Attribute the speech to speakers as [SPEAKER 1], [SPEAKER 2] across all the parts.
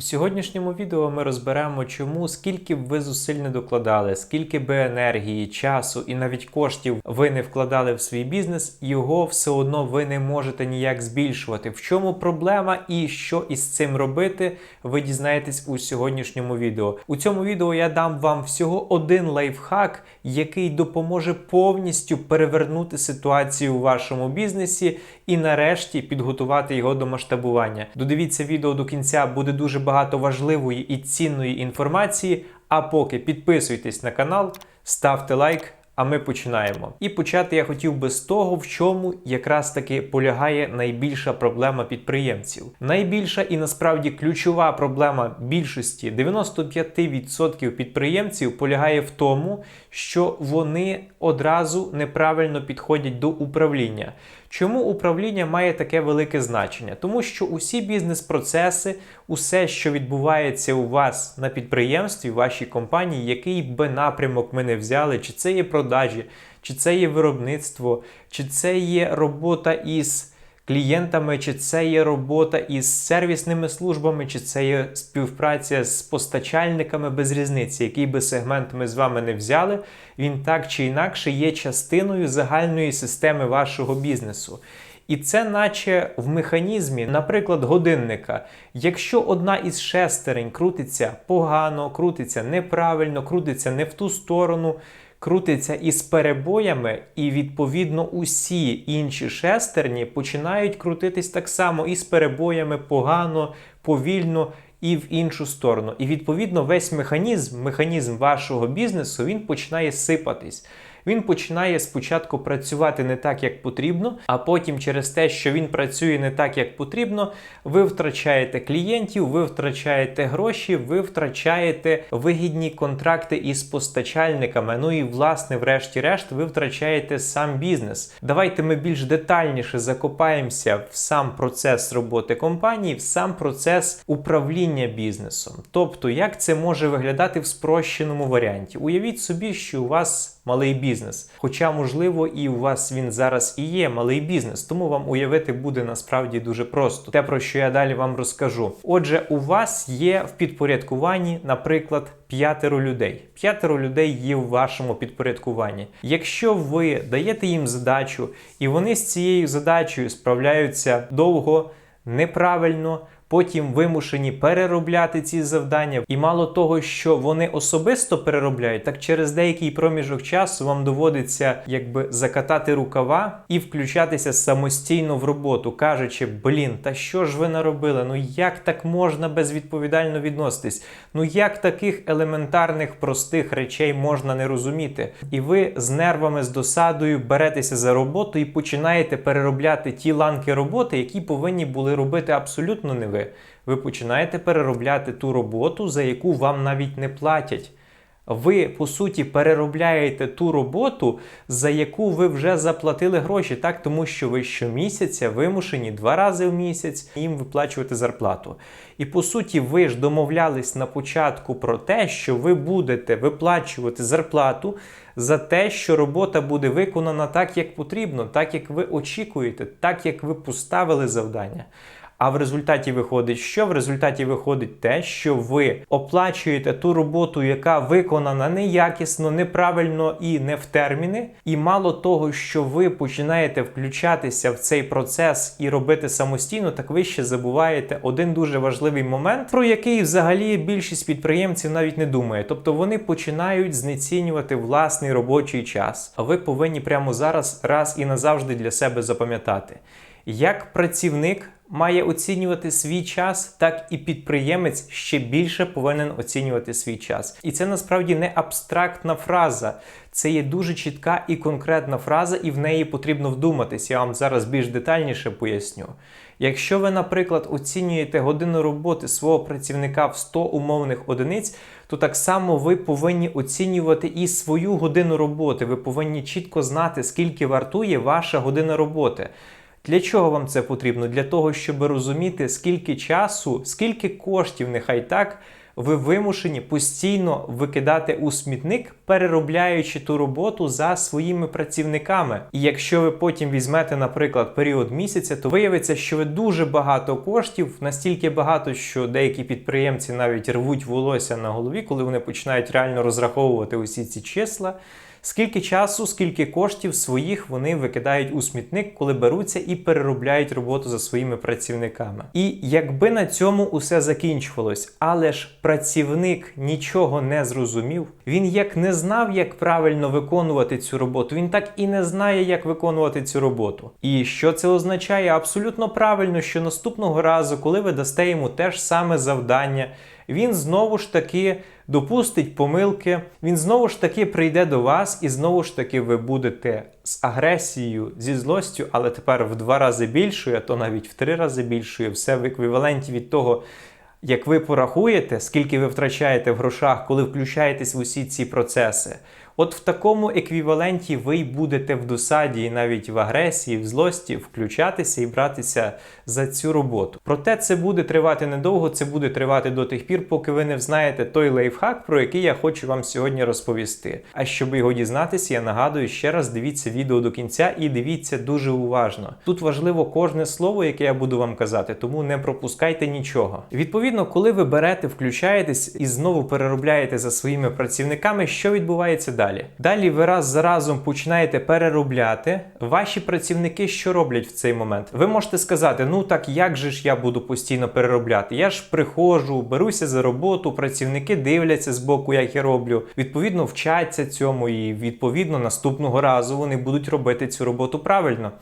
[SPEAKER 1] У сьогоднішньому відео ми розберемо, чому скільки б ви зусиль не докладали, скільки би енергії, часу і навіть коштів ви не вкладали в свій бізнес, його все одно ви не можете ніяк збільшувати. В чому проблема і що із цим робити, ви дізнаєтесь у сьогоднішньому відео. У цьому відео я дам вам всього один лайфхак, який допоможе повністю перевернути ситуацію у вашому бізнесі і нарешті підготувати його до масштабування. Додивіться відео до кінця, буде дуже багато важливої і цінної інформації. А поки підписуйтесь на канал, ставте лайк. А ми починаємо. І почати я хотів би з того, в чому якраз таки полягає найбільша проблема підприємців. Найбільша і насправді ключова проблема більшості 95% підприємців полягає в тому, що вони одразу неправильно підходять до управління. Чому управління має таке велике значення? Тому що усі бізнес-процеси, усе, що відбувається у вас на підприємстві, в вашій компанії, який би напрямок ми не взяли, чи це є продажі, чи це є виробництво, чи це є робота із клієнтами, чи це є робота із сервісними службами, чи це є співпраця з постачальниками без різниці, який би сегмент ми з вами не взяли, він так чи інакше є частиною загальної системи вашого бізнесу. І це наче в механізмі, наприклад, годинника. Якщо одна із шестерень крутиться погано, крутиться неправильно, крутиться не в ту сторону, крутиться із перебоями, і відповідно усі інші шестерні починають крутитись так само із перебоями погано, повільно. І в іншу сторону. І відповідно весь механізм, механізм вашого бізнесу, він починає сипатись. Він починає спочатку працювати не так, як потрібно, а потім через те, що він працює не так, як потрібно, ви втрачаєте клієнтів, ви втрачаєте гроші, ви втрачаєте вигідні контракти із постачальниками. Ну і власне, врешті-решт, ви втрачаєте сам бізнес. Давайте ми більш детальніше закопаємося в сам процес роботи компанії, в сам процес управління бізнесом. Тобто, як це може виглядати в спрощеному варіанті? Уявіть собі, що у вас малий бізнес. Хоча, можливо, і у вас він зараз і є малий бізнес, тому вам уявити буде насправді дуже просто. Те, про що я далі вам розкажу. Отже, у вас є в підпорядкуванні, наприклад, п'ятеро людей. П'ятеро людей є в вашому підпорядкуванні. Якщо ви даєте їм задачу, і вони з цією задачею справляються довго, неправильно потім вимушені переробляти ці завдання. І мало того, що вони особисто переробляють, так через деякий проміжок часу вам доводиться якби закатати рукава і включатися самостійно в роботу, кажучи, блін, та що ж ви наробили? Ну як так можна безвідповідально відноситись? Ну як таких елементарних простих речей можна не розуміти? І ви з нервами, з досадою беретеся за роботу і починаєте переробляти ті ланки роботи, які повинні були робити абсолютно не ви ви починаєте переробляти ту роботу, за яку вам навіть не платять. Ви, по суті, переробляєте ту роботу, за яку ви вже заплатили гроші, так? тому що ви щомісяця вимушені два рази в місяць їм виплачувати зарплату. І по суті, ви ж домовлялись на початку про те, що ви будете виплачувати зарплату за те, що робота буде виконана так, як потрібно, так як ви очікуєте, так як ви поставили завдання. А в результаті виходить, що в результаті виходить те, що ви оплачуєте ту роботу, яка виконана неякісно, неправильно і не в терміни. І мало того, що ви починаєте включатися в цей процес і робити самостійно, так ви ще забуваєте один дуже важливий момент, про який взагалі більшість підприємців навіть не думає. Тобто вони починають знецінювати власний робочий час. А ви повинні прямо зараз раз і назавжди для себе запам'ятати. Як працівник має оцінювати свій час, так і підприємець ще більше повинен оцінювати свій час. І це насправді не абстрактна фраза, це є дуже чітка і конкретна фраза, і в неї потрібно вдуматись. Я вам зараз більш детальніше поясню. Якщо ви, наприклад, оцінюєте годину роботи свого працівника в 100 умовних одиниць, то так само ви повинні оцінювати і свою годину роботи. Ви повинні чітко знати, скільки вартує ваша година роботи. Для чого вам це потрібно? Для того, щоб розуміти, скільки часу, скільки коштів, нехай так, ви вимушені постійно викидати у смітник, переробляючи ту роботу за своїми працівниками. І якщо ви потім візьмете, наприклад, період місяця, то виявиться, що ви дуже багато коштів, настільки багато, що деякі підприємці навіть рвуть волосся на голові, коли вони починають реально розраховувати усі ці числа. Скільки часу, скільки коштів своїх вони викидають у смітник, коли беруться і переробляють роботу за своїми працівниками. І якби на цьому усе закінчувалось, але ж працівник нічого не зрозумів, він як не знав, як правильно виконувати цю роботу, він так і не знає, як виконувати цю роботу. І що це означає? Абсолютно правильно, що наступного разу, коли ви дасте йому те ж саме завдання, він знову ж таки допустить помилки, він знову ж таки прийде до вас, і знову ж таки ви будете з агресією, зі злостю, але тепер в два рази більшою, а то навіть в три рази більшою, все в еквіваленті від того. Як ви порахуєте, скільки ви втрачаєте в грошах, коли включаєтесь в усі ці процеси, от в такому еквіваленті ви й будете в досаді і навіть в агресії, в злості включатися і братися за цю роботу. Проте це буде тривати недовго, це буде тривати до тих пір, поки ви не взнаєте той лайфхак, про який я хочу вам сьогодні розповісти. А щоб його дізнатися, я нагадую ще раз дивіться відео до кінця і дивіться дуже уважно. Тут важливо кожне слово, яке я буду вам казати, тому не пропускайте нічого. Відповідно, коли ви берете, включаєтесь і знову переробляєте за своїми працівниками, що відбувається далі? Далі ви раз за разом починаєте переробляти. Ваші працівники що роблять в цей момент? Ви можете сказати: ну так як же ж я буду постійно переробляти? Я ж приходжу, беруся за роботу, працівники дивляться з боку, як я роблю. Відповідно, вчаться цьому, і відповідно наступного разу вони будуть робити цю роботу правильно.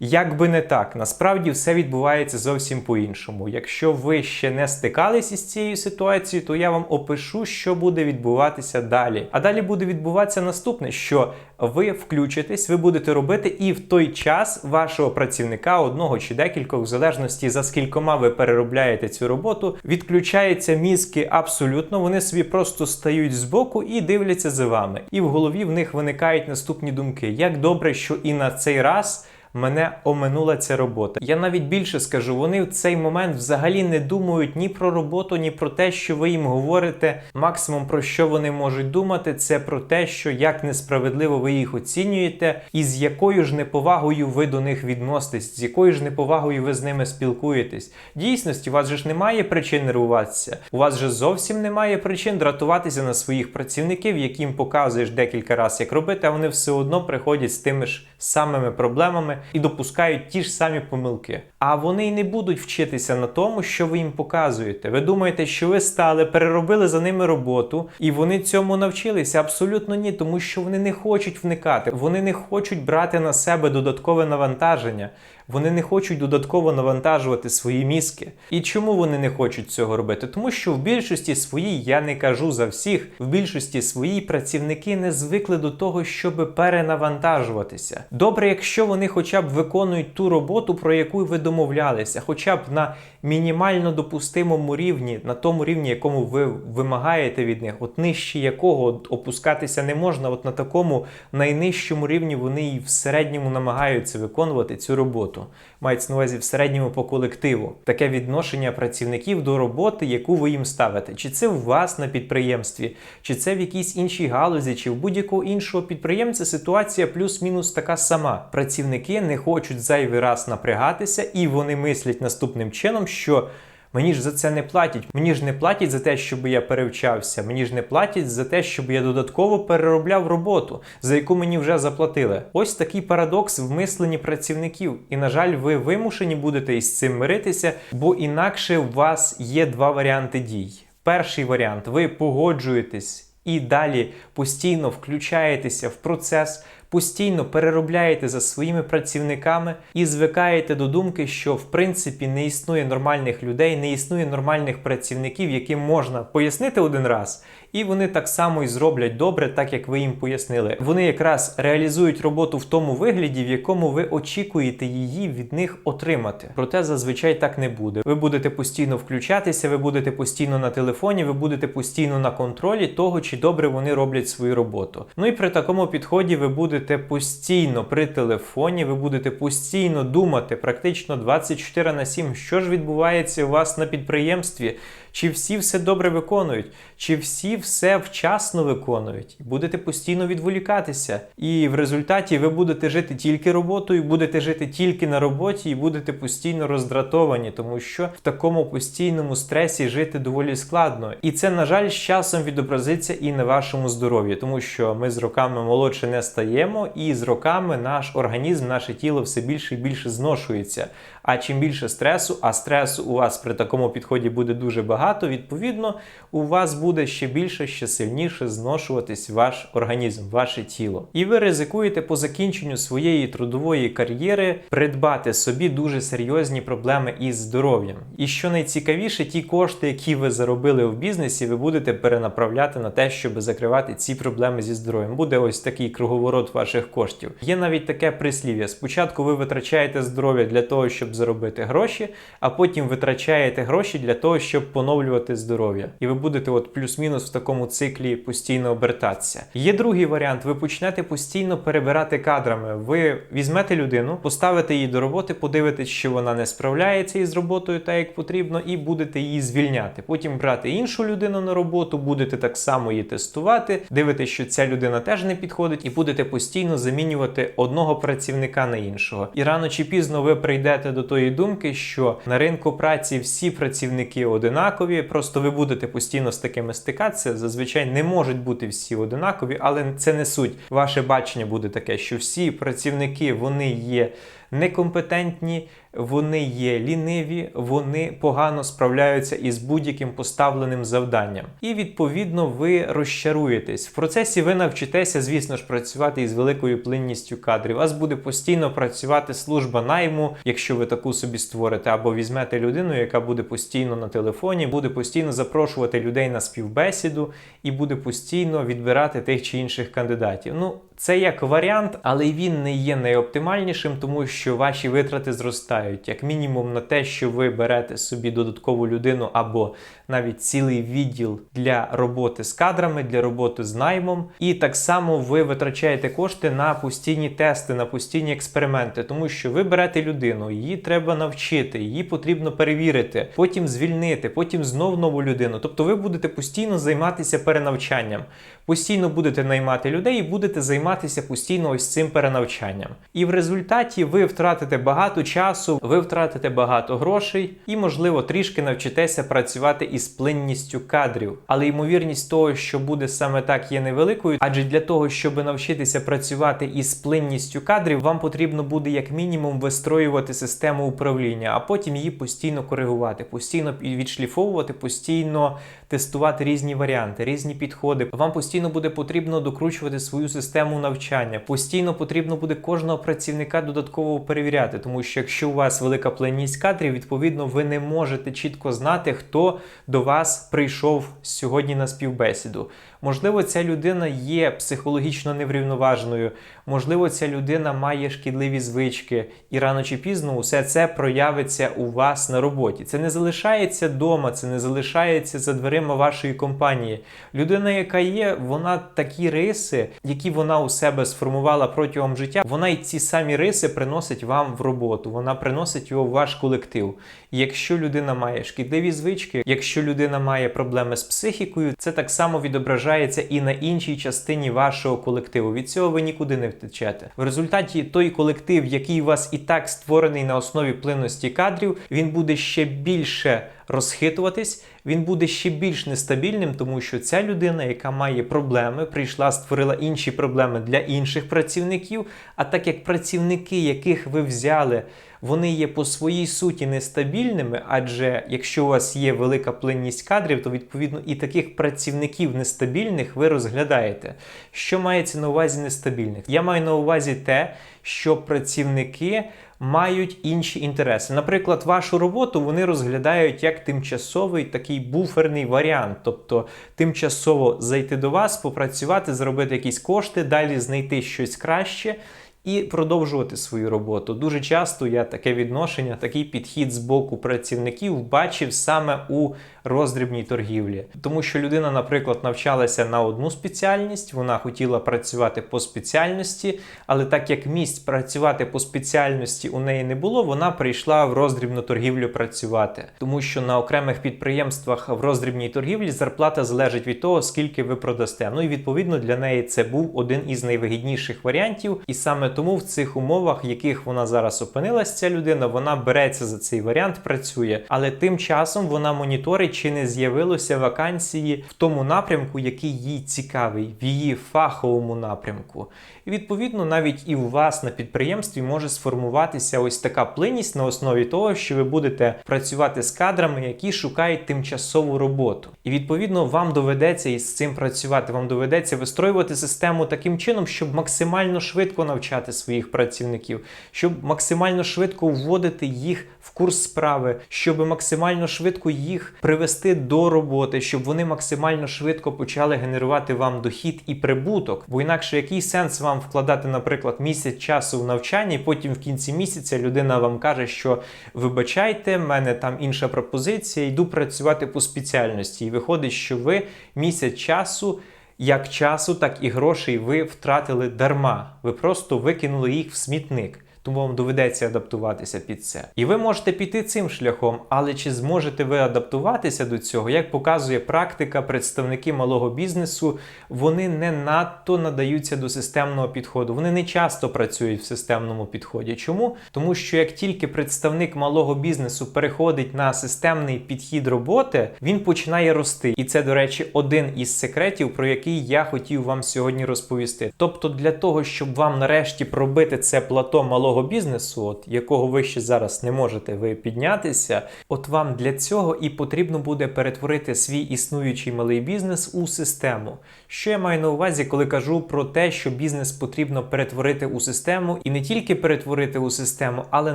[SPEAKER 1] Як би не так, насправді все відбувається зовсім по-іншому. Якщо ви ще не стикалися із цією ситуацією, то я вам опишу, що буде відбуватися далі. А далі буде відбуватися наступне: що ви включитесь, ви будете робити, і в той час вашого працівника, одного чи декількох, в залежності за скількома ви переробляєте цю роботу, відключаються мізки абсолютно. Вони собі просто стають збоку і дивляться за вами. І в голові в них виникають наступні думки: як добре, що і на цей раз мене оминула ця робота. Я навіть більше скажу, вони в цей момент взагалі не думають ні про роботу, ні про те, що ви їм говорите. Максимум про що вони можуть думати, це про те, що як несправедливо ви їх оцінюєте, і з якою ж неповагою ви до них відноситесь, з якою ж неповагою ви з ними спілкуєтесь. Дійсності, у вас же ж немає причин нервуватися. У вас же зовсім немає причин дратуватися на своїх працівників, яким показуєш декілька разів, як робити, а вони все одно приходять з тими ж самими проблемами і допускають ті ж самі помилки. А вони й не будуть вчитися на тому, що ви їм показуєте. Ви думаєте, що ви стали, переробили за ними роботу, і вони цьому навчилися? Абсолютно ні, тому що вони не хочуть вникати, вони не хочуть брати на себе додаткове навантаження. Вони не хочуть додатково навантажувати свої мізки. І чому вони не хочуть цього робити? Тому що в більшості своїй, я не кажу за всіх, в більшості своїй працівники не звикли до того, щоб перенавантажуватися. Добре, якщо вони хоча б виконують ту роботу, про яку ви домовлялися, хоча б на мінімально допустимому рівні, на тому рівні, якому ви вимагаєте від них, от нижче якого опускатися не можна, от на такому найнижчому рівні вони і в середньому намагаються виконувати цю роботу. Мається на увазі в середньому по колективу. Таке відношення працівників до роботи, яку ви їм ставите. Чи це у вас на підприємстві, чи це в якійсь іншій галузі, чи в будь-якого іншого підприємця ситуація плюс-мінус така сама. Працівники не хочуть зайвий раз напрягатися, і вони мислять наступним чином, що. Мені ж за це не платять. Мені ж не платять за те, щоб я перевчався. Мені ж не платять за те, щоб я додатково переробляв роботу, за яку мені вже заплатили. Ось такий парадокс в мисленні працівників. І, на жаль, ви вимушені будете із цим миритися, бо інакше у вас є два варіанти дій. Перший варіант ви погоджуєтесь і далі постійно включаєтеся в процес постійно переробляєте за своїми працівниками і звикаєте до думки, що в принципі не існує нормальних людей, не існує нормальних працівників, яким можна пояснити один раз, і вони так само і зроблять добре, так як ви їм пояснили. Вони якраз реалізують роботу в тому вигляді, в якому ви очікуєте її від них отримати. Проте зазвичай так не буде. Ви будете постійно включатися, ви будете постійно на телефоні, ви будете постійно на контролі того, чи добре вони роблять свою роботу. Ну і при такому підході ви будете постійно при телефоні, ви будете постійно думати, практично 24 на 7, що ж відбувається у вас на підприємстві, Чи всі все добре виконують? Чи всі все вчасно виконують? Будете постійно відволікатися. І в результаті ви будете жити тільки роботою, будете жити тільки на роботі і будете постійно роздратовані, тому що в такому постійному стресі жити доволі складно. І це, на жаль, з часом відобразиться і на вашому здоров'ї, тому що ми з роками молодше не стаємо, і з роками наш організм, наше тіло все більше і більше зношується. А чим більше стресу, а стресу у вас при такому підході буде дуже багато, відповідно, у вас буде ще більше, ще сильніше зношуватись ваш організм, ваше тіло. І ви ризикуєте по закінченню своєї трудової кар'єри придбати собі дуже серйозні проблеми із здоров'ям. І що найцікавіше, ті кошти, які ви заробили в бізнесі, ви будете перенаправляти на те, щоб закривати ці проблеми зі здоров'ям. Буде ось такий круговорот ваших коштів. Є навіть таке прислів'я: спочатку ви витрачаєте здоров'я для того, щоб заробити гроші, а потім витрачаєте гроші для того, щоб поновлювати здоров'я. І ви будете, от плюс-мінус в такому циклі постійно обертатися. Є другий варіант: ви почнете постійно перебирати кадрами. Ви візьмете людину, поставите її до роботи, подивитесь, що вона не справляється із роботою так, як потрібно, і будете її звільняти. Потім брати іншу людину на роботу, будете так само її тестувати, дивитесь, що ця людина теж не підходить, і будете постійно замінювати одного працівника на іншого. І рано чи пізно ви прийдете до тої думки, що на ринку праці всі працівники одинакові, просто ви будете постійно з такими стикатися. Зазвичай не можуть бути всі одинакові, але це не суть. Ваше бачення буде таке, що всі працівники вони є некомпетентні, вони є ліниві, вони погано справляються із будь-яким поставленим завданням. І відповідно ви розчаруєтесь. В процесі ви навчитеся, звісно ж, працювати із великою плинністю кадрів. Вас буде постійно працювати служба найму, якщо ви таку собі створите, або візьмете людину, яка буде постійно на телефоні, буде постійно запрошувати людей на співбесіду і буде постійно відбирати тих чи інших кандидатів. Ну, це як варіант, але він не є найоптимальнішим, тому що ваші витрати зростають, як мінімум, на те, що ви берете собі додаткову людину або навіть цілий відділ для роботи з кадрами, для роботи з наймом. І так само ви витрачаєте кошти на постійні тести, на постійні експерименти, тому що ви берете людину, її треба навчити, її потрібно перевірити, потім звільнити, потім знов нову людину. Тобто ви будете постійно займатися перенавчанням, постійно будете наймати людей і будете займатися постійно ось цим перенавчанням. І в результаті ви втратите багато часу, ви втратите багато грошей і, можливо, трішки навчитеся працювати із плинністю кадрів. Але ймовірність того, що буде саме так, є невеликою, адже для того, щоб навчитися працювати із плинністю кадрів, вам потрібно буде як мінімум вистроювати систему управління, а потім її постійно коригувати, постійно відшліфовувати, постійно тестувати різні варіанти, різні підходи. Вам постійно буде потрібно докручувати свою систему навчання. Постійно потрібно буде кожного працівника додатково перевіряти, тому що якщо у вас велика плинність кадрів, відповідно ви не можете чітко знати, хто до вас прийшов сьогодні на співбесіду. Можливо, ця людина є психологічно неврівноваженою, можливо, ця людина має шкідливі звички, і рано чи пізно усе це проявиться у вас на роботі. Це не залишається вдома, це не залишається за дверима вашої компанії. Людина, яка є, вона такі риси, які вона у себе сформувала протягом життя, вона й ці самі риси приносить вам в роботу, вона приносить його в ваш колектив. І якщо людина має шкідливі звички, якщо людина має проблеми з психікою, це так само відображає і на іншій частині вашого колективу. Від цього ви нікуди не втечете. В результаті той колектив, який у вас і так створений на основі плинності кадрів, він буде ще більше розхитуватись, він буде ще більш нестабільним, тому що ця людина, яка має проблеми, прийшла, створила інші проблеми для інших працівників. А так як працівники, яких ви взяли, вони є по своїй суті нестабільними, адже якщо у вас є велика плинність кадрів, то відповідно і таких працівників нестабільних ви розглядаєте. Що мається на увазі нестабільних? Я маю на увазі те, що працівники мають інші інтереси. Наприклад, вашу роботу вони розглядають як тимчасовий такий буферний варіант, тобто тимчасово зайти до вас, попрацювати, заробити якісь кошти, далі знайти щось краще. І продовжувати свою роботу. Дуже часто я таке відношення, такий підхід з боку працівників бачив саме у роздрібній торгівлі, тому що людина, наприклад, навчалася на одну спеціальність, вона хотіла працювати по спеціальності, але так як місць працювати по спеціальності у неї не було, вона прийшла в роздрібну торгівлю працювати, тому що на окремих підприємствах в роздрібній торгівлі зарплата залежить від того, скільки ви продасте. Ну і відповідно для неї це був один із найвигідніших варіантів, і саме тому в цих умовах, в яких вона зараз опинилась, ця людина, вона береться за цей варіант, працює, але тим часом вона моніторить, чи не з'явилося вакансії в тому напрямку, який їй цікавий, в її фаховому напрямку. І відповідно, навіть і у вас на підприємстві може сформуватися ось така плинність на основі того, що ви будете працювати з кадрами, які шукають тимчасову роботу. І відповідно вам доведеться із цим працювати. Вам доведеться вистроювати систему таким чином, щоб максимально швидко навчати своїх працівників, щоб максимально швидко вводити їх в курс справи, щоб максимально швидко їх привести до роботи, щоб вони максимально швидко почали генерувати вам дохід і прибуток. Бо інакше який сенс вам вкладати, наприклад, місяць часу в навчання, і потім в кінці місяця людина вам каже, що вибачайте, в мене там інша пропозиція, йду працювати по спеціальності. І виходить, що ви місяць часу. Як часу, так і грошей ви втратили дарма. Ви просто викинули їх в смітник тому вам доведеться адаптуватися під це. І ви можете піти цим шляхом, але чи зможете ви адаптуватися до цього? Як показує практика, представники малого бізнесу, вони не надто надаються до системного підходу. Вони не часто працюють в системному підході. Чому? Тому що як тільки представник малого бізнесу переходить на системний підхід роботи, він починає рости. І це, до речі, один із секретів, про який я хотів вам сьогодні розповісти. Тобто, для того, щоб вам нарешті пробити це плато малого малого бізнесу, от якого ви ще зараз не можете ви піднятися, от вам для цього і потрібно буде перетворити свій існуючий малий бізнес у систему. Що я маю на увазі, коли кажу про те, що бізнес потрібно перетворити у систему, і не тільки перетворити у систему, але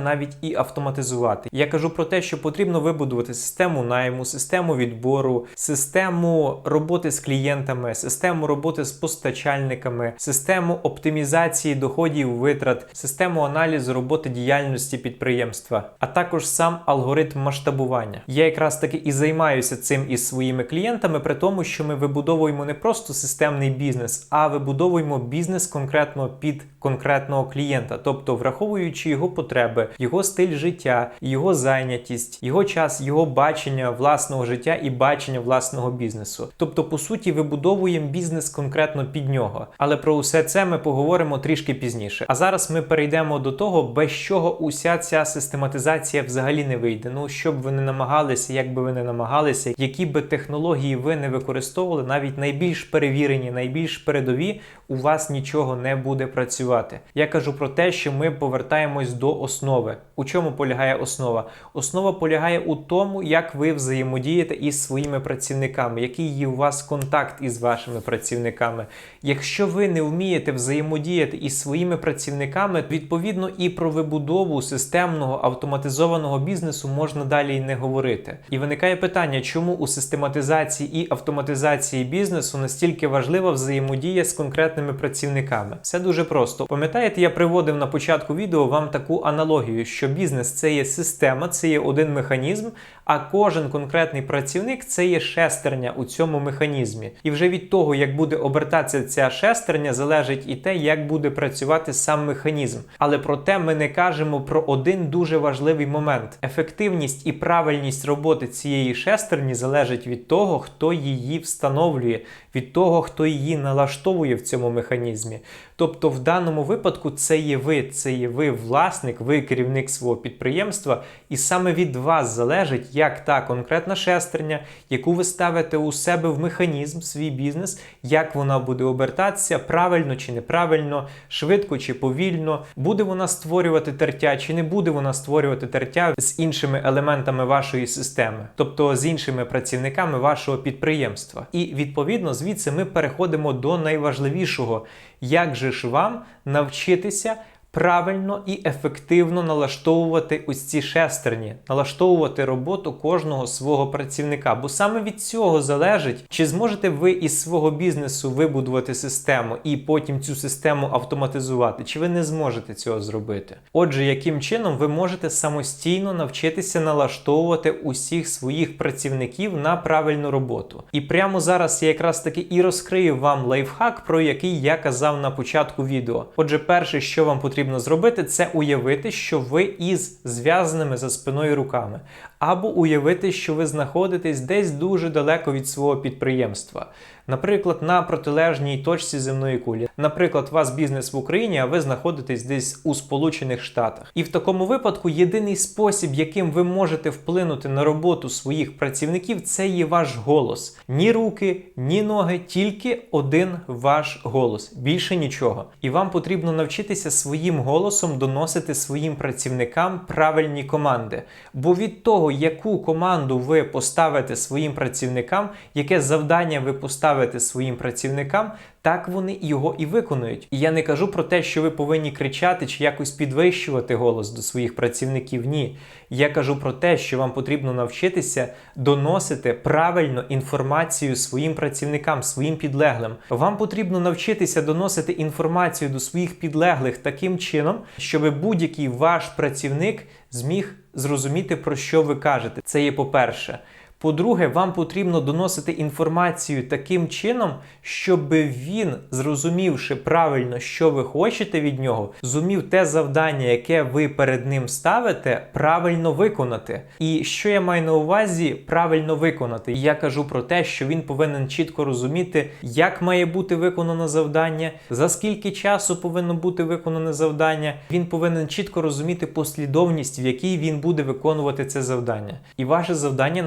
[SPEAKER 1] навіть і автоматизувати. Я кажу про те, що потрібно вибудувати систему найму, систему відбору, систему роботи з клієнтами, систему роботи з постачальниками, систему оптимізації доходів, витрат, систему аналізу аналізу роботи діяльності підприємства, а також сам алгоритм масштабування. Я якраз таки і займаюся цим із своїми клієнтами, при тому, що ми вибудовуємо не просто системний бізнес, а вибудовуємо бізнес конкретно під конкретного клієнта, тобто враховуючи його потреби, його стиль життя, його зайнятість, його час, його бачення власного життя і бачення власного бізнесу. Тобто, по суті, вибудовуємо бізнес конкретно під нього. Але про усе це ми поговоримо трішки пізніше. А зараз ми перейдемо до того, без чого уся ця систематизація взагалі не вийде. Ну щоб ви не намагалися, як би ви не намагалися, які би технології ви не використовували, навіть найбільш перевірені, найбільш передові, у вас нічого не буде працювати. Я кажу про те, що ми повертаємось до основи. У чому полягає основа? Основа полягає у тому, як ви взаємодієте із своїми працівниками, який є у вас контакт із вашими працівниками. Якщо ви не вмієте взаємодіяти із своїми працівниками, відповідно і про вибудову системного автоматизованого бізнесу можна далі й не говорити. І виникає питання, чому у систематизації і автоматизації бізнесу настільки важлива взаємодія з конкретними працівниками? Все дуже просто. Пам'ятаєте, я приводив на початку відео вам таку аналогію, що бізнес це є система, це є один механізм, а кожен конкретний працівник це є шестерня у цьому механізмі. І вже від того, як буде обертатися ця шестерня, залежить і те, як буде працювати сам механізм. Але проте ми не кажемо про один дуже важливий момент: ефективність і правильність роботи цієї шестерні залежить від того, хто її встановлює, від того, хто її налаштовує в цьому механізмі. Тобто, в даному випадку це є ви, це є ви власник, ви керівник свого підприємства, і саме від вас залежить, як та конкретна шестерня, яку ви ставите у себе в механізм, свій бізнес, як вона буде обертатися, правильно чи неправильно, швидко чи повільно, буде вона створювати тертя, чи не буде вона створювати тертя з іншими елементами вашої системи, тобто з іншими працівниками вашого підприємства. І відповідно звідси ми переходимо до найважливішого, як же ж вам навчитися правильно і ефективно налаштовувати ось ці шестерні, налаштовувати роботу кожного свого працівника. Бо саме від цього залежить, чи зможете ви із свого бізнесу вибудувати систему і потім цю систему автоматизувати, чи ви не зможете цього зробити. Отже, яким чином ви можете самостійно навчитися налаштовувати усіх своїх працівників на правильну роботу. І прямо зараз я якраз таки і розкрию вам лайфхак, про який я казав на початку відео. Отже, перше, що вам потрібно зробити, це уявити, що ви із зв'язаними за спиною руками, або уявити, що ви знаходитесь десь дуже далеко від свого підприємства. Наприклад, на протилежній точці земної кулі. Наприклад, у вас бізнес в Україні, а ви знаходитесь десь у Сполучених Штатах. І в такому випадку єдиний спосіб, яким ви можете вплинути на роботу своїх працівників, це є ваш голос. Ні руки, ні ноги, тільки один ваш голос. Більше нічого. І вам потрібно навчитися своїм голосом доносити своїм працівникам правильні команди. Бо від того, яку команду ви поставите своїм працівникам, яке завдання ви поставите своїм працівникам, так вони його і виконують. І я не кажу про те, що ви повинні кричати чи якось підвищувати голос до своїх працівників. Ні. Я кажу про те, що вам потрібно навчитися доносити правильно інформацію своїм працівникам, своїм підлеглим. Вам потрібно навчитися доносити інформацію до своїх підлеглих таким чином, щоб будь-який ваш працівник зміг зрозуміти, про що ви кажете. Це є по-перше. По-друге, вам потрібно доносити інформацію таким чином, щоб він, зрозумівши правильно, що ви хочете від нього, зумів те завдання, яке ви перед ним ставите, правильно виконати. І що я маю на увазі правильно виконати? Я кажу про те, що він повинен чітко розуміти, як має бути виконано завдання, за скільки часу повинно бути виконане завдання. Він повинен чітко розуміти послідовність, в якій він буде виконувати це завдання. І ваше завдання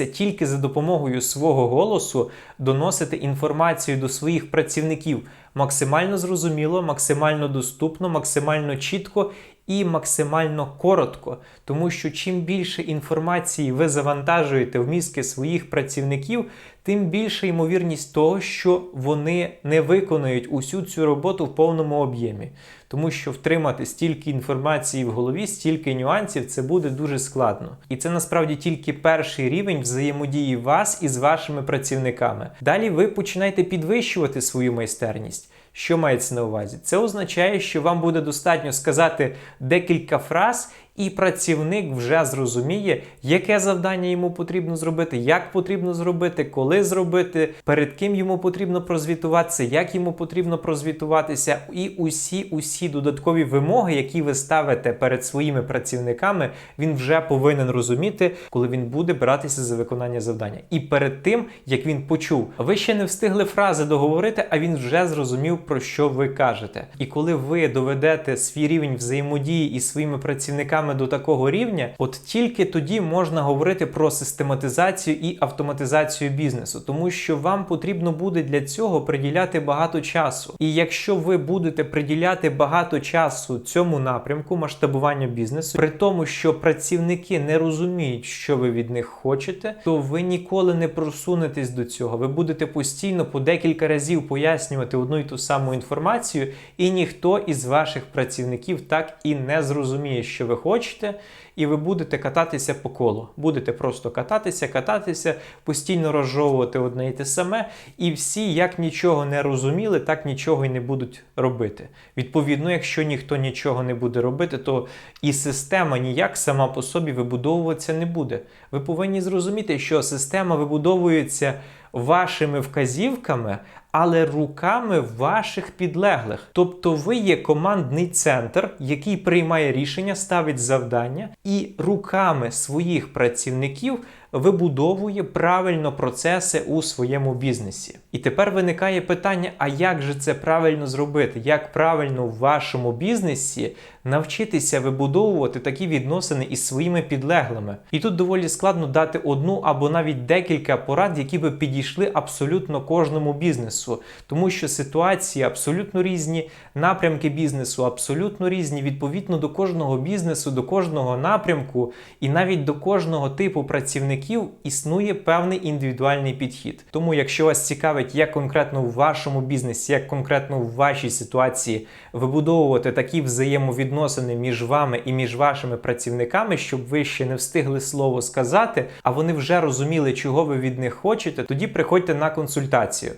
[SPEAKER 1] навчитися тільки за допомогою свого голосу доносити інформацію до своїх працівників. Максимально зрозуміло, максимально доступно, максимально чітко і максимально коротко, тому що чим більше інформації ви завантажуєте в мізки своїх працівників, тим більша ймовірність того, що вони не виконують усю цю роботу в повному об'ємі. Тому що втримати стільки інформації в голові, стільки нюансів, це буде дуже складно. І це насправді тільки перший рівень взаємодії вас із вашими працівниками. Далі ви починаєте підвищувати свою майстерність. Що мається на увазі? Це означає, що вам буде достатньо сказати декілька фраз, і працівник вже зрозуміє, яке завдання йому потрібно зробити, як потрібно зробити, коли зробити, перед ким йому потрібно прозвітуватися, як йому потрібно прозвітуватися, і усі усі додаткові вимоги, які ви ставите перед своїми працівниками, він вже повинен розуміти, коли він буде братися за виконання завдання. І перед тим, як він почув, ви ще не встигли фрази договорити, а він вже зрозумів, про що ви кажете. І коли ви доведете свій рівень взаємодії із своїми працівниками, до такого рівня, от тільки тоді можна говорити про систематизацію і автоматизацію бізнесу, тому що вам потрібно буде для цього приділяти багато часу. І якщо ви будете приділяти багато часу цьому напрямку масштабування бізнесу, при тому, що працівники не розуміють, що ви від них хочете, то ви ніколи не просунетесь до цього. Ви будете постійно по декілька разів пояснювати одну і ту саму інформацію, і ніхто із ваших працівників так і не зрозуміє, що ви хочете хочете, і ви будете кататися по колу. Будете просто кататися, кататися, постійно розжовувати одне і те саме, і всі, як нічого не розуміли, так нічого й не будуть робити. Відповідно, якщо ніхто нічого не буде робити, то і система ніяк сама по собі вибудовуватися не буде. Ви повинні зрозуміти, що система вибудовується вашими вказівками, але руками ваших підлеглих. Тобто ви є командний центр, який приймає рішення, ставить завдання, і руками своїх працівників вибудовує правильно процеси у своєму бізнесі. І тепер виникає питання: а як же це правильно зробити? Як правильно в вашому бізнесі навчитися вибудовувати такі відносини із своїми підлеглими? І тут доволі складно дати одну або навіть декілька порад, які би підійшли абсолютно кожному бізнесу. Бізнесу, тому що ситуації абсолютно різні, напрямки бізнесу абсолютно різні. Відповідно до кожного бізнесу, до кожного напрямку і навіть до кожного типу працівників існує певний індивідуальний підхід. Тому, якщо вас цікавить, як конкретно в вашому бізнесі, як конкретно в вашій ситуації вибудовувати такі взаємовідносини між вами і між вашими працівниками, щоб ви ще не встигли слово сказати, а вони вже розуміли, чого ви від них хочете, тоді приходьте на консультацію.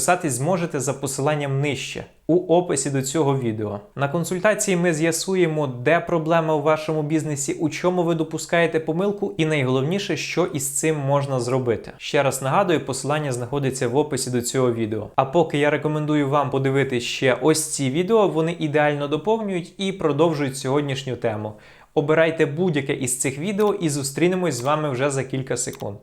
[SPEAKER 1] Записатись зможете за посиланням нижче у описі до цього відео. На консультації ми з'ясуємо, де проблема у вашому бізнесі, у чому ви допускаєте помилку, і найголовніше, що із цим можна зробити. Ще раз нагадую, посилання знаходиться в описі до цього відео. А поки я рекомендую вам подивитися ще ось ці відео, вони ідеально доповнюють і продовжують сьогоднішню тему. Обирайте будь-яке із цих відео і зустрінемось з вами вже за кілька секунд.